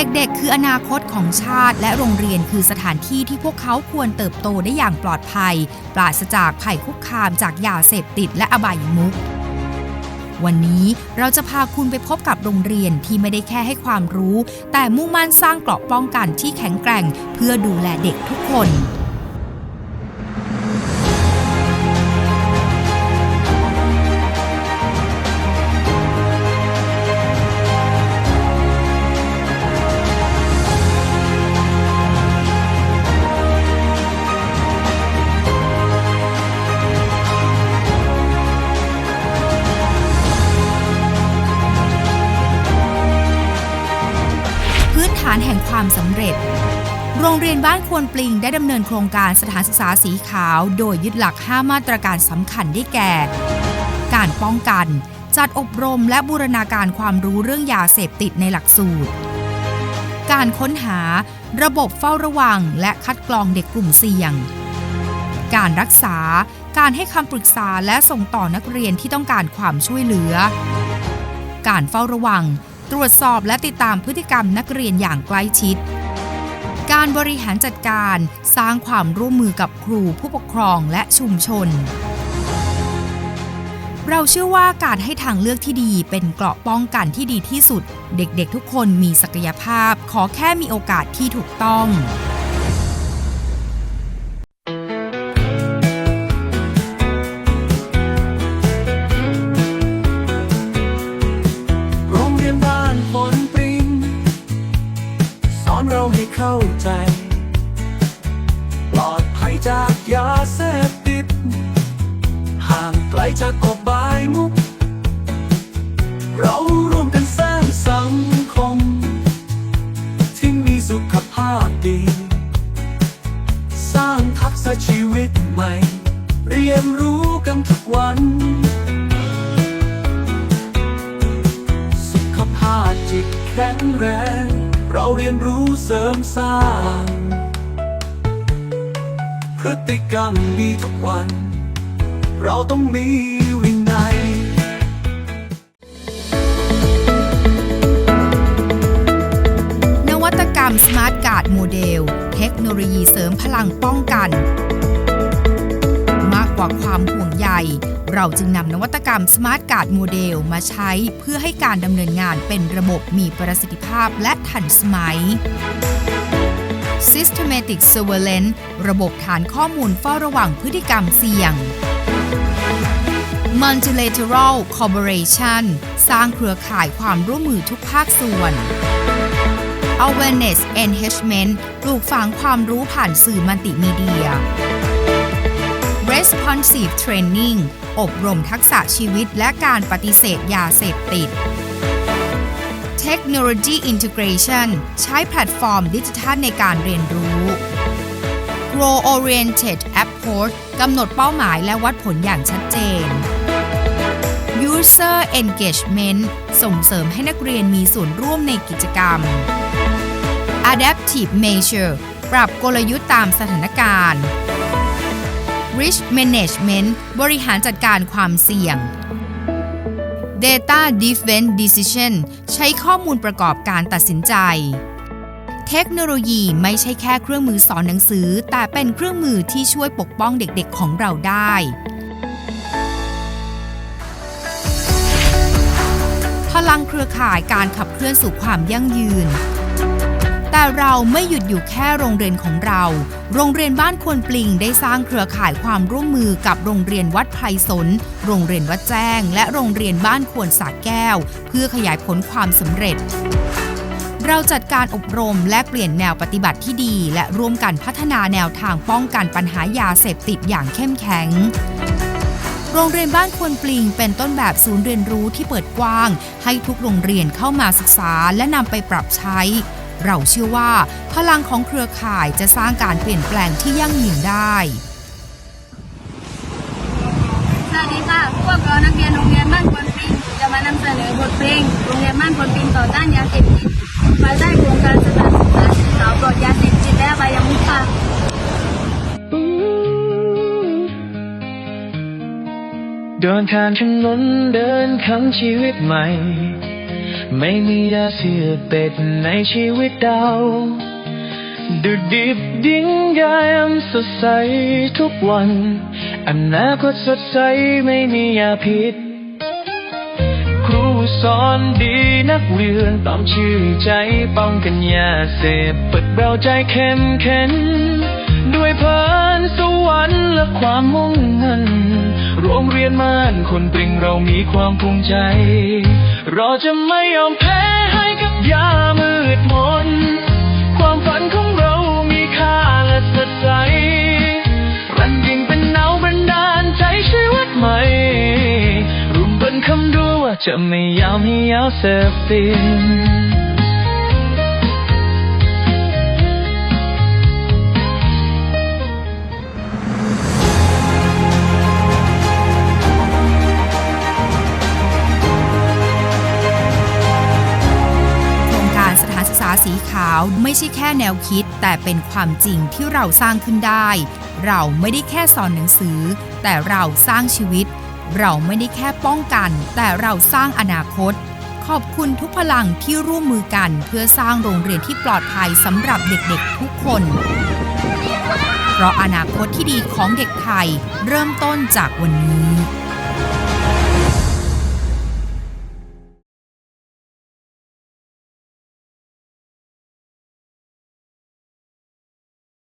เด็กๆ คืออนาคตของชาติ และโรงเรียนคือสถานที่ที่พวกเขาควรเติบโตได้อย่างปลอดภัย ปราศจากภัยคุกคามจากยาเสพติดและอบายมุขวันนี้เราจะพาคุณไปพบกับโรงเรียนที่ไม่ได้แค่ให้ความรู้ แต่มุ่งมั่นสร้างเกราะป้องกันที่แข็งแกร่ง เพื่อดูแลเด็กทุกคนานแห่งความสำเร็จ โรงเรียนบ้านควนปลิงได้ดำเนินโครงการสถานศึกษาสีขาว โดยยึดหลัก 5 มาตรการสำคัญได้แก่ การป้องกัน จัดอบรมและบูรณาการความรู้เรื่องยาเสพติดในหลักสูตร การค้นหา ระบบเฝ้าระวัง และคัดกรองเด็กกลุ่มเสี่ยง การรักษา การให้คำปรึกษาและส่งต่อนักเรียนที่ต้องการความช่วยเหลือ การเฝ้าระวัง ตรวจสอบและติดตามพฤติกรรมนักเรียนอย่างใกล้ชิด การบริหารจัดการสร้างความร่วมมือกับครูผู้ปกครองและชุมชน เราเชื่อว่าการให้ทางเลือกที่ดีเป็นเกราะป้องกันที่ดีที่สุด เด็กๆทุกคนมีศักยภาพ ขอแค่มีโอกาสที่ถูกต้อง จากอบายมุก เราร่วมกันสร้างสังคม ที่มีสุขภาพดี สร้างทักษะชีวิตใหม่ เรียนรู้กันทุกวัน สุขภาพจิตแข็งแรง เราเรียนรู้เสริมสร้าง พฤติกรรมมีทุกวัน เราต้องมีวินัย นวัตกรรม Smart Guard โมเดล เทคโนโลยีเสริมพลังป้องกัน มากกว่าความห่วงใย เราจึงนำนวัตกรรม Smart Guard โมเดลมาใช้เพื่อให้การดำเนินงานเป็นระบบมีประสิทธิภาพและทันสมัย Systematic Surveillance ระบบฐานข้อมูลเฝ้าระวังพฤติกรรมเสี่ยง Multilateral Collaboration สร้างเครือข่ายความร่วมมือทุกภาคส่วน Awareness Enhancement ปลูกฝังความรู้ผ่านสื่อมัลติมีเดีย Responsive Training อบรมทักษะชีวิตและการปฏิเสธยาเสพติด Technology Integration ใช้แพลตฟอร์มดิจิทัลในการเรียนรู้ Grow Oriented Approach กำหนดเป้าหมายและวัดผลอย่างชัดเจน User Engagement ส่งเสริมให้นักเรียนมีส่วนร่วมในกิจกรรม Adaptive Measure ปรับกลยุทธ์ตามสถานการณ์ Risk Management บริหารจัดการความเสี่ยง Data Driven Decision ใช้ข้อมูลประกอบการตัดสินใจ เทคโนโลยีไม่ใช่แค่เครื่องมือสอนหนังสือ แต่เป็นเครื่องมือที่ช่วยปกป้องเด็กๆของเราได้ ลังเครือข่ายการขับเคลื่อนสู่ความยั่งยืน แต่เราไม่หยุดอยู่แค่โรงเรียนของเรา โรงเรียนบ้านควนปลิงได้สร้างเครือข่ายความร่วมมือกับโรงเรียนวัดไพรสน โรงเรียนวัดแจ้ง และโรงเรียนบ้านควนสาแก้ว เพื่อขยายผลความสำเร็จเราจัดการอบรมและเปลี่ยนแนวปฏิบัติที่ดี และร่วมกันพัฒนาแนวทางป้องกันปัญหายาเสพติดอย่างเข้มแข็ง โรงเรียนบ้านควนปลิง เป็นต้นแบบศูนย์เรียนรู้ที่เปิดกว้าง ให้ทุกโรงเรียนเข้ามาศึกษาและนำไปปรับใช้ เราเชื่อว่า พลังของเครือข่ายจะสร้างการเปลี่ยนแปลงที่ยั่งยืนได้สวัสดีค่ะ พวกเรานักเรียนโรงเรียนบ้านควนปลิงจะมานำเสนอบทเพลงโรงเรียนบ้านควนปลิงต่อต้านยาเสพติดภายใต้โครงการสถานศึกษาสีขาวปลอดยาเสพติดและอบายมุขค่ะ เดินข้ามถนนเดินคำชีวิตใหม่ ไม่มียาเสียเป็ดในชีวิตเราดูดิบดิ้งยามสดใสทุกวันอนาคตสดใสไม่มียาพิษ ครูสอนดีนักเรียนต้องชื่อใจป้องกันยาเสพเปิดเราใจเข้มแข็งด้วยพรสวรรค์และความมุ่งมั่น โรงเรียนม่านคนปริงเรามีความภูมิใจ เราจะไม่ยอมแพ้ให้กับยามืดมน ความฝันของเรามีค่าและสดใสรันยิ่งเป็นเนาบันดาลใจชีวิตใหม่รุมบนคำดูว่าจะไม่ยอมให้ยาวเสพติด สีขาวไม่ใช่แค่แนวคิด แต่เป็นความจริงที่เราสร้างขึ้นได้ เราไม่ได้แค่สอนหนังสือ แต่เราสร้างชีวิต เราไม่ได้แค่ป้องกัน แต่เราสร้างอนาคต ขอบคุณทุกพลังที่ร่วมมือกันเพื่อสร้างโรงเรียนที่ปลอดภัยสำหรับเด็กๆทุกคน เพราะอนาคตที่ดีของเด็กไทย เริ่มต้นจากวันนี้